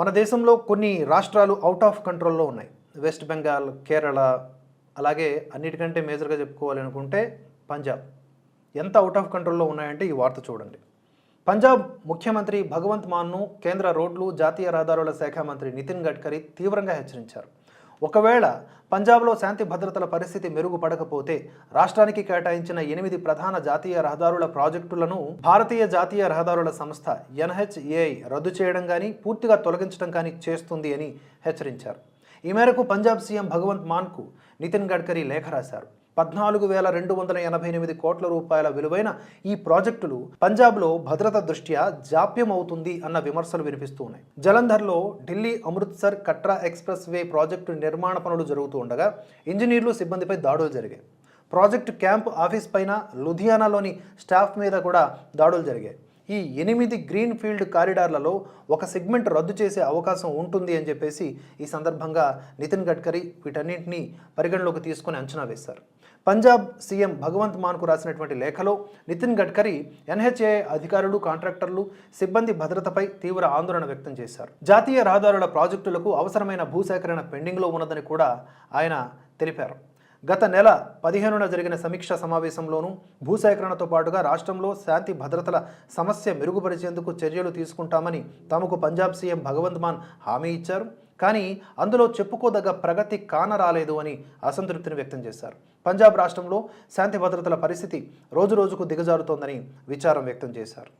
మన దేశంలో కొన్ని రాష్ట్రాలు అవుట్ ఆఫ్ కంట్రోల్లో ఉన్నాయి. వెస్ట్ బెంగాల్ కేరళ అలాగే అన్నిటికంటే మేజర్గా చెప్పుకోవాలి అనుకుంటే పంజాబ్ ఎంత అవుట్ ఆఫ్ కంట్రోల్లో ఉన్నాయంటే ఈ వార్త చూడండి. పంజాబ్ ముఖ్యమంత్రి భగవంత్ మాన్ను కేంద్ర రోడ్లు జాతీయ రహదారుల శాఖ మంత్రి నితిన్ గడ్కరీ తీవ్రంగా హెచ్చరించారు. ఒకవేళ పంజాబ్లో శాంతి భద్రతల పరిస్థితి మెరుగుపడకపోతే రాష్ట్రానికి కేటాయించిన ఎనిమిది ప్రధాన జాతీయ రహదారుల ప్రాజెక్టులను భారతీయ జాతీయ రహదారుల సంస్థ ఎన్హెచ్ఏఐ రద్దు చేయడం కానీ పూర్తిగా తొలగించడం కానీ చేస్తుంది అని హెచ్చరించారు. ఈ మేరకు పంజాబ్ సీఎం భగవంత్ మాన్కు నితిన్ గడ్కరీ లేఖ రాశారు. పద్నాలుగు వేల రెండు వందల ఎనభై ఎనిమిది కోట్ల రూపాయల విలువైన ఈ ప్రాజెక్టులు పంజాబ్లో భద్రత దృష్ట్యా జాప్యం అవుతుంది అన్న విమర్శలు వినిపిస్తూ ఉన్నాయి. జలంధర్లో Delhi Amritsar Katra expressway project నిర్మాణ పనులు జరుగుతూ ఉండగా ఇంజనీర్లు సిబ్బందిపై దాడులు జరిగాయి. ప్రాజెక్టు క్యాంప్ ఆఫీస్ పైన లుధియానాలోని స్టాఫ్ మీద కూడా దాడులు జరిగాయి. ఈ ఎనిమిది గ్రీన్ ఫీల్డ్ కారిడార్లలో ఒక సెగ్మెంట్ రద్దు చేసే అవకాశం ఉంటుంది అని చెప్పేసి ఈ సందర్భంగా నితిన్ గడ్కరీ వీటన్నింటినీ పరిగణలోకి తీసుకొని అంచనా వేశారు. పంజాబ్ సీఎం భగవంత్ మాన్కు రాసినటువంటి లేఖలో నితిన్ గడ్కరీ ఎన్హెచ్ఏ అధికారులు కాంట్రాక్టర్లు సిబ్బంది భద్రతపై తీవ్ర ఆందోళన వ్యక్తం చేశారు. జాతీయ రహదారుల ప్రాజెక్టులకు అవసరమైన భూసేకరణ పెండింగ్లో ఉన్నదని కూడా ఆయన తెలిపారు. గత నెల పదిహేనున జరిగిన సమీక్ష సమావేశంలోనూ భూసేకరణతో పాటుగా రాష్ట్రంలో శాంతి భద్రతల సమస్య మెరుగుపరిచేందుకు చర్యలు తీసుకుంటామని తమకు పంజాబ్ సీఎం భగవంత్ మాన్ హామీ ఇచ్చారు. కానీ అందులో చెప్పుకోదగ్గ ప్రగతి కానరాలేదు అని అసంతృప్తిని వ్యక్తం చేశారు. పంజాబ్ రాష్ట్రంలో శాంతి భద్రతల పరిస్థితి రోజురోజుకు దిగజారుతోందని విచారం వ్యక్తం చేశారు.